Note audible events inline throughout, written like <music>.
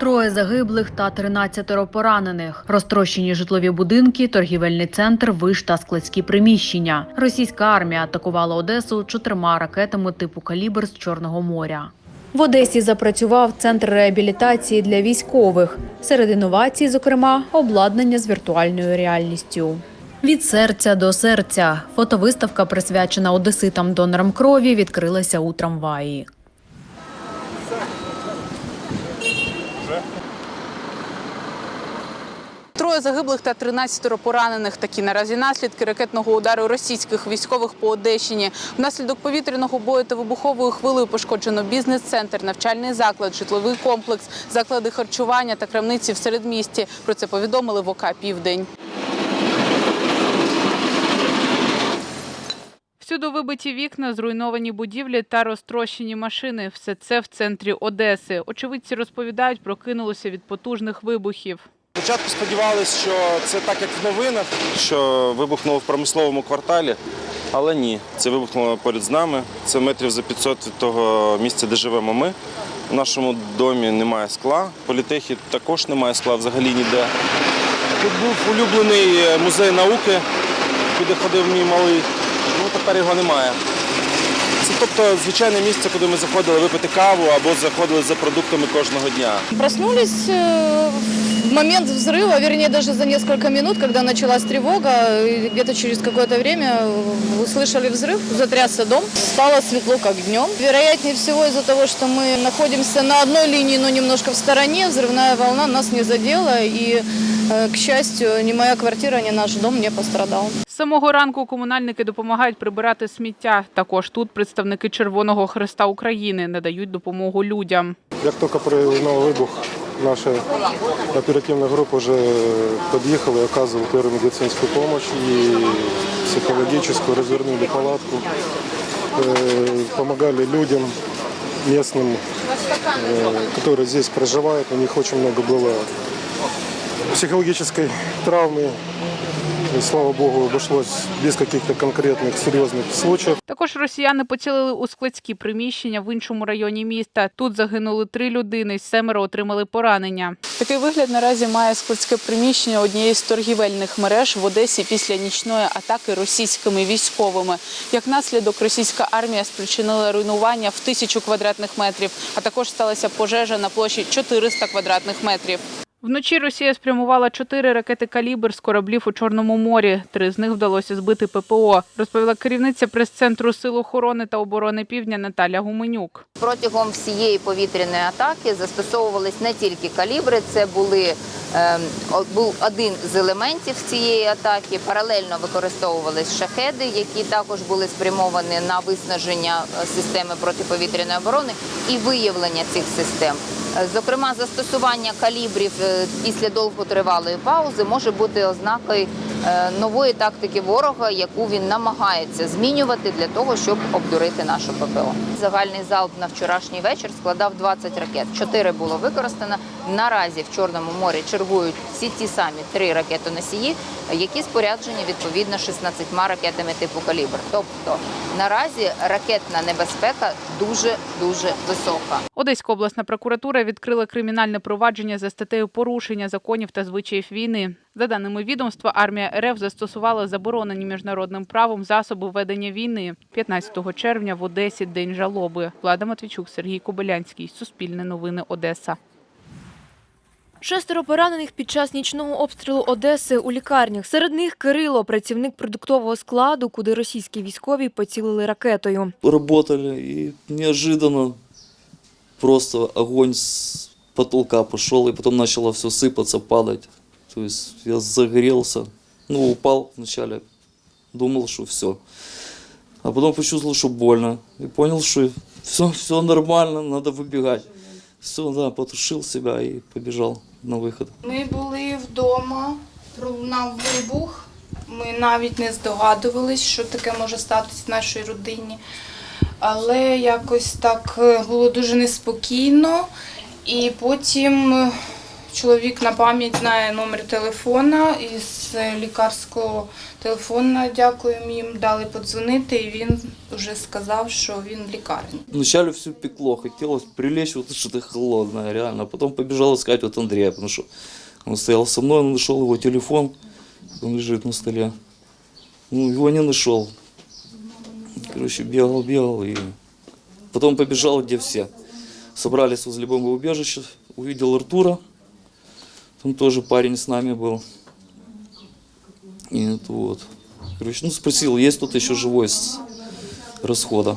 Троє загиблих та 13 поранених. Розтрощені житлові будинки, торгівельний центр, виш та складські приміщення. Російська армія атакувала Одесу чотирма ракетами типу калібр з Чорного моря. В Одесі запрацював центр реабілітації для військових. Серед інновацій, зокрема, обладнання з віртуальною реальністю. Від серця до серця фотовиставка, присвячена одеситам донорам крові, відкрилася у трамваї. Троє загиблих та 13 поранених. Такі наразі наслідки ракетного удару російських військових по Одещині. Внаслідок повітряного бою та вибуховою хвилею пошкоджено бізнес-центр, навчальний заклад, житловий комплекс, заклади харчування та крамниці в середмісті. Про це повідомили в ОК «Південь». Всюди вибиті вікна, зруйновані будівлі та розтрощені машини. Все це в центрі Одеси. Очевидці розповідають, прокинулося від потужних вибухів. Спочатку сподівалися, що це так, як в новинах, що вибухнуло в промисловому кварталі, але ні, це вибухнуло поряд з нами. Це метрів за 500 від того місця, де живемо ми. У нашому домі немає скла, в політехі також немає скла взагалі ніде. Тут був улюблений е, музей науки, куди ходив мій малий. Ну тепер його немає. Це тобто звичайне місце, куди ми заходили випити каву або заходили за продуктами кожного дня. Проснулись э, в момент взрыва, вернее даже за несколько минут, когда началась тревога, и где-то через какое-то время э, услышали взрыв, затрясся дом, стало светло как днем. Вероятнее всего из-за того, что мы находимся на одной линии, но немножко в стороне, взрывная волна нас не задела, и, э, к счастью, ни моя квартира, ни наш дом не пострадал. З самого ранку комунальники допомагають прибирати сміття. Також тут представники Червоного Хреста України надають допомогу людям. Як тільки пролунав вибух, наша оперативна група вже під'їхала і оказувала першу медицинську допомогу і психологічну, розвернули палатку, допомагали людям местным, э, которые здесь проживают. У них очень много было психологической травмы. И, слава богу, обошлось без каких-то конкретных серьезных случаев. Також росіяни поцілили у складські приміщення в іншому районі міста. Тут загинули три людини, семеро отримали поранення. Такий вигляд наразі має складське приміщення однієї з торгівельних мереж в Одесі після нічної атаки російськими військовими. Як наслідок, російська армія спричинила руйнування в тисячу квадратних метрів, а також сталася пожежа на площі 400 квадратних метрів. Вночі Росія спрямувала чотири ракети калібр з кораблів у Чорному морі. Три з них вдалося збити ППО, розповіла керівниця прес-центру Сил охорони та оборони Півдня Наталя Гуменюк. Протягом всієї повітряної атаки застосовувались не тільки калібри, це були ем, був один з елементів цієї атаки. Паралельно використовувались шахеди, які також були спрямовані на виснаження е, системи протиповітряної оборони і виявлення цих систем. Зокрема, застосування калібрів е, після довготривалої паузи може бути ознакою нової тактики ворога, яку він намагається змінювати для того, щоб обдурити нашу ППО. Загальний залп на вчорашній вечір складав 20 ракет. Чотири було використано. Наразі в Чорному морі чергують всі ті самі три ракетоносії, які споряджені відповідно 16 ракетами типу калібр. Тобто наразі ракетна небезпека дуже дуже висока. Одеська обласна прокуратура відкрила кримінальне провадження за статтею порушення законів та звичаїв війни. За даними відомства, армія РФ застосувала заборонені міжнародним правом засоби ведення війни. 15 червня в Одесі день жалоби. Влада Матвійчук, Сергій Кобилянський. Суспільне новини Одеса. Шестеро поранених під час нічного обстрілу Одеси у лікарнях. Серед них Кирило, працівник продуктового складу, куди російські військові поцілили ракетою. работали, и неожиданно просто огонь с потолка пошел, и потом начало все сыпаться, падать. То есть я загорелся, ну, упал вначале, думал, что все. А потом почувствовал, что больно, и понял, что все, все нормально, надо выбегать. Все, да, потушил себя и побежал на выход. Ми були вдома, пролунав вибух. Ми навіть не здогадувались, що таке може статися в нашій родині. Але якось так е, було дуже неспокійно. І потім е, Чоловік на пам'ять знає номер телефона із лікарського телефона. Дякуємо їм, дали подзвонити, і він вже сказав, що він в лікарні. Вначале все пекло, хотелось прилечь вот что-то холодное, реально. Потом побежал искать вот Андрея, потому что он стоял со мной, он нашел его телефон, он лежит на столе. Ну, его не нашел. Короче, бегал, бегал и потом побежал, где все. Собрались возле бомбоубежища, увидел Артура, там тоже парень с нами был. И вот. Короче, ну спросил, есть кто-то еще живой с расхода.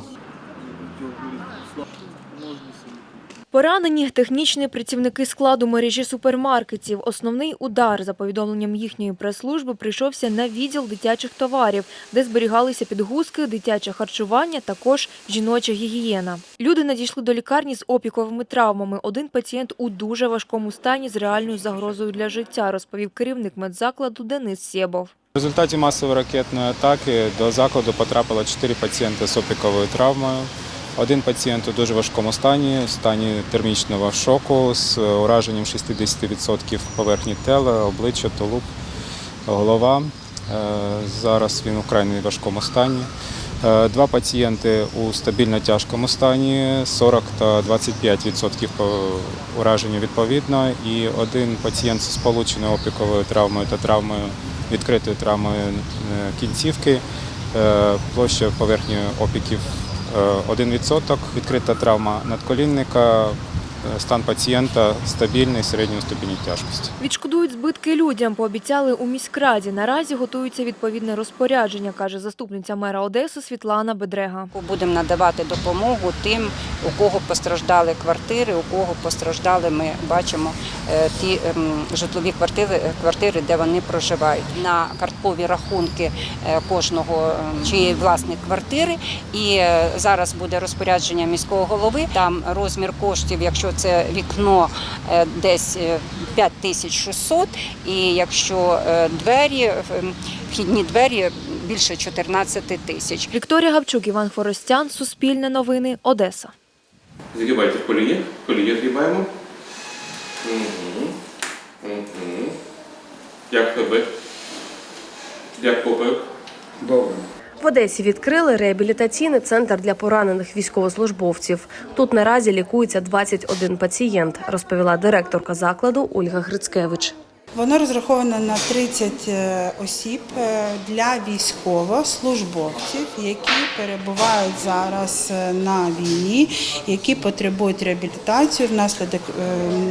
Поранені технічні працівники складу мережі супермаркетів. Основний удар, за повідомленням їхньої прес-служби, прийшовся на відділ дитячих товарів, де зберігалися підгузки, дитяче харчування, також жіноча гігієна. Люди надійшли до лікарні з опіковими травмами. Один пацієнт у дуже важкому стані з реальною загрозою для життя, розповів керівник медзакладу Денис Сєбов. В результаті масової ракетної атаки до закладу потрапило 4 пацієнти з опіковою травмою. Один пацієнт у дуже важкому стані, в стані термічного шоку з ураженням 60% поверхні тіла, обличчя, тулуб, голова. Е, Зараз він у крайне важкому стані. Е, Два пацієнти у стабільно тяжкому стані, 40 та 25% по ураженню відповідно, і один пацієнт з сполученою опіковою травмою та травмою відкритою травмою е, кінцівки, е, площа поверхні опіків е, 1%, відкрита травма надколінника, е, стан пацієнта стабільний середньої ступені тяжкості. Відшкодують збитки людям, пообіцяли у міськраді. Наразі готується відповідне розпорядження, каже заступниця мера Одеси Світлана Бедрега. Будемо надавати допомогу тим, у кого постраждали квартири, у кого постраждали, ми бачимо е, ті ем, житлові квартири, квартири, де вони проживають. На карткові рахунки е, кожного ем, чиєї власник квартири. І е, зараз буде розпорядження міського голови. Там розмір коштів, якщо це вікно е, десь е, 5600, і якщо е, двері, вхідні двері більше 14 тисяч. Вікторія Гавчук, Іван Форостян, Суспільне новини, Одеса. Загибайте в коліє, коліє згибаємо. Угу. Угу. Як хребет? Як поперек? В Одесі відкрили реабілітаційний центр для поранених військовослужбовців. Тут наразі лікується 21 пацієнт, розповіла директорка закладу Ольга Грицкевич. Воно розраховано на 30 е, осіб е, для військовослужбовців, які перебувають зараз е, на війні, які потребують реабілітацію внаслідок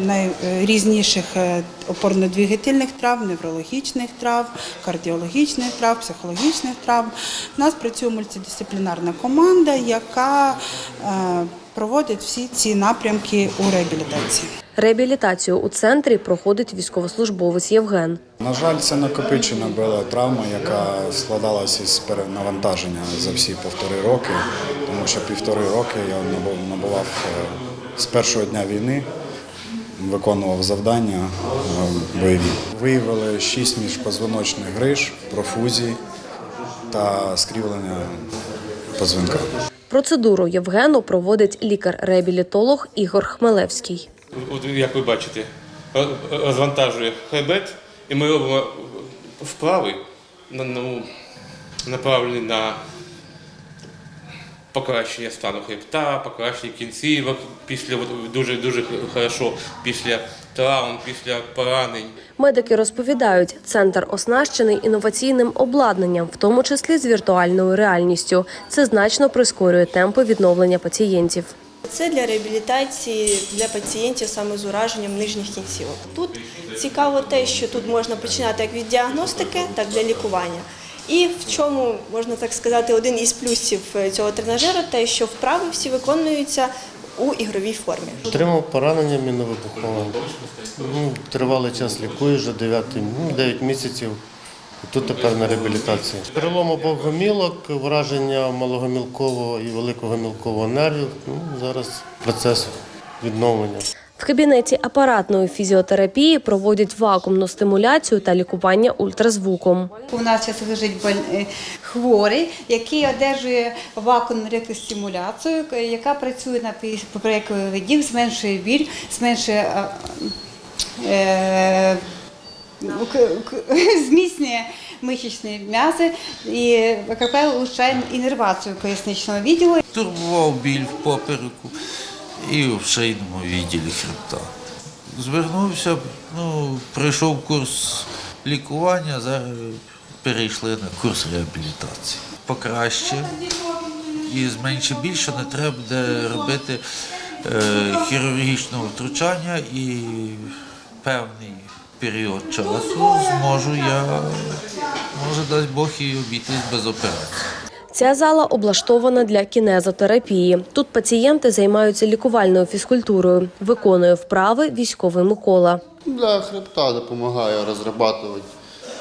найрізніших опорно-двигательних травм, неврологічних травм, кардіологічних травм, психологічних травм. У нас працює мультидисциплінарна команда, яка проводить всі ці напрямки у реабілітації. Реабілітацію у центрі проходить військовослужбовець Євген. На жаль, це накопичена була травма, яка складалася із перенавантаження за всі півтори роки, тому що півтори роки я набу- набував е, з першого дня війни, виконував завдання е, бойові. Виявили шість міжпозвоночних гриж, профузії та скрівлення позвонка. Процедуру Євгену проводить лікар-реабілітолог Ігор Хмелевський. От як ви бачите, розвантажує хребет, і ми робимо вправи, ну, направлені на покращення стану хребта, покращення кінцівок після дуже дуже хорошо після травм, після поранень. Медики розповідають, центр оснащений інноваційним обладнанням, в тому числі з віртуальною реальністю. Це значно прискорює темпи відновлення пацієнтів. Це для реабілітації для пацієнтів саме з ураженням нижніх кінцівок. Тут цікаво те, що тут можна починати як від діагностики, так і для лікування. І в чому можна так сказати, один із плюсів е, цього тренажера, те, що вправи всі виконуються у ігровій формі. Отримав поранення міновибухове. Ну, Тривалий час лікую, вже 9, ну, 9 місяців. Тут тепер на реабілітації. Перелом обох гомілок, враження малогомілкового і великогомілкового нервів. Ну, зараз процес відновлення. В кабінеті апаратної фізіотерапії проводять вакуумну стимуляцію та лікування ультразвуком. У нас зараз лежить боль- е, хворий, який одержує вакуумну рекостимуляцію, яка працює на пі- поперековий зменшує біль, зменшує е, <laughs> зміцнює мишечні м'язи і, як правило, улучшає інервацію поясничного відділу. турбував біль в попереку і в шийному відділі хребта. Звернувся, ну, пройшов курс лікування, зараз перейшли на курс реабілітації. Покраще і зменше більше не треба буде робити е, хірургічного втручання і певний період часу зможу я, може дасть Бог і обійтись без операції. Ця зала облаштована для кінезотерапії. Тут пацієнти займаються лікувальною фізкультурою, виконує вправи військовий Микола. Для хребта допомагає розрабатувати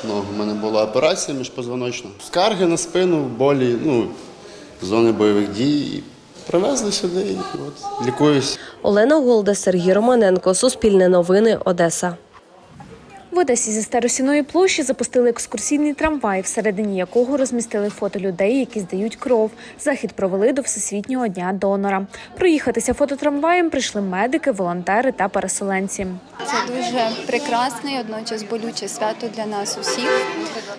ногу. У мене була операція міжпозвоночна. Скарги на спину, болі, ну, зони бойових дій. Привезли сюди і от, лікуюсь. Олена Голда, Сергій Романенко, Суспільне новини, Одеса. В Одесі зі Старосіної площі запустили екскурсійний трамвай, всередині якого розмістили фото людей, які здають кров. Захід провели до Всесвітнього дня донора. Проїхатися фототрамваєм прийшли медики, волонтери та переселенці. Це дуже прекрасне і одночас болюче свято для нас усіх.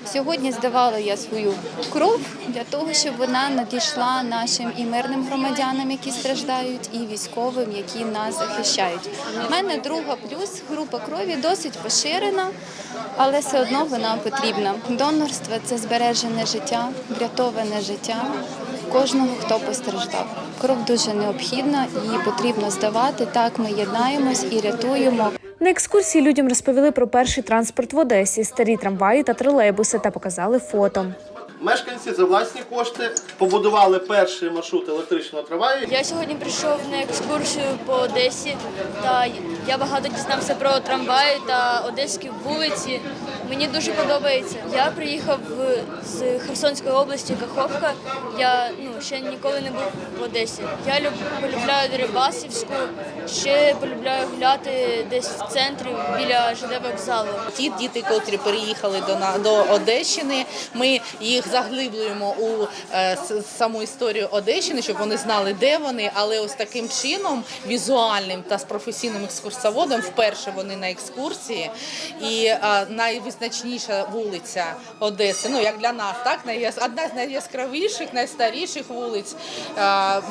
Сьогодні здавала я свою кров для того, щоб вона надійшла нашим і мирним громадянам, які страждають, і військовим, які нас захищають. У мене друга плюс група крові досить поширена, але все одно вона потрібна. Донорство це збережене життя, врятоване життя кожного, хто постраждав. Кров дуже необхідна, її потрібно здавати. Так ми єднаємось і рятуємо. На екскурсії людям розповіли про перший транспорт в Одесі, старі трамваї та тролейбуси та показали фото. Мешканці за власні кошти побудували перший маршрут електричного трамваю. Я сьогодні прийшов на екскурсію по Одесі, та я багато дізнався про трамваї та одеські вулиці. Мені дуже подобається. Я приїхав з Херсонської області, Каховка. Я ну ще ніколи не був в Одесі. Я люб, полюбляю Дерибасівську, ще полюбляю гуляти десь в центрі біля ЖД вокзалу. Ті діти, котрі переїхали до на- до Одещини, ми їх заглиблюємо у е, саму історію Одещини, щоб вони знали, де вони. Але ось таким чином, візуальним та з професійним екскурсоводом, вперше вони на екскурсії. І е, найвизначніша вулиця Одеси, ну як для нас, так одна з найяскравіших, найстаріших вулиць.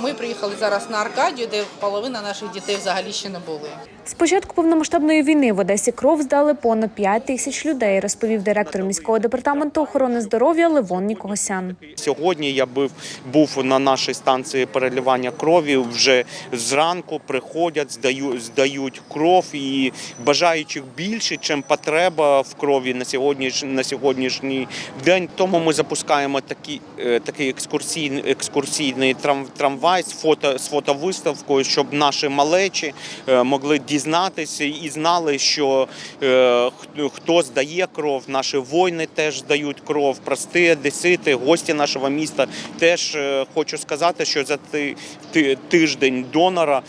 Ми приїхали зараз на Аркадію, де половина наших дітей взагалі ще не були. З початку повномасштабної війни в Одесі кров здали понад 5 тисяч людей, розповів директор міського департаменту охорони здоров'я Левон Нікогосян. Сьогодні я був, був на нашій станції переливання крові. Вже зранку приходять, здають, здають кров і бажаючих більше, чим потреба в крові на сьогодні на сьогоднішній день. Тому ми запускаємо такі, е, такий екскурсійний екскурсійний трам, трамвай з фото з фотовиставкою, щоб наші малечі е, могли дізнатися і знали, що е, хто- здає кров. Наші воїни теж здають кров, прості одесити, гості нашого міста. Теж хочу сказати, що за ти- ти- тиждень донора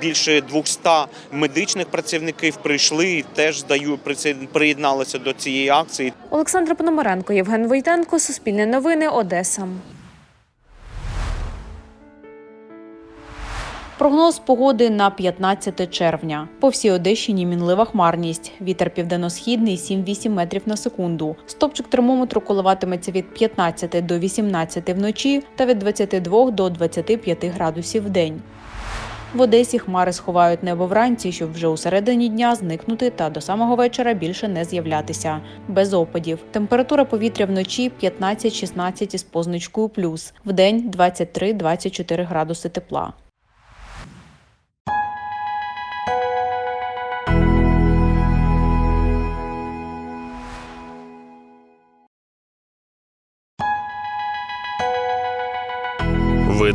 більше 200 медичних працівників прийшли і теж здають приєдналися до цієї акції. Олександра Пономаренко, Євген Войтенко, Суспільне новини, Одеса. Прогноз погоди на 15 червня. По всій Одещині мінлива хмарність. Вітер південно-східний 7-8 метрів на секунду. Стопчик термометру коливатиметься від 15 до 18 вночі та від 22 до 25 градусів в день. В Одесі хмари сховають небо вранці, щоб вже у середині дня зникнути та до самого вечора більше не з'являтися. Без опадів. Температура повітря вночі 15-16 із позначкою плюс. в день 23-24 градуси тепла.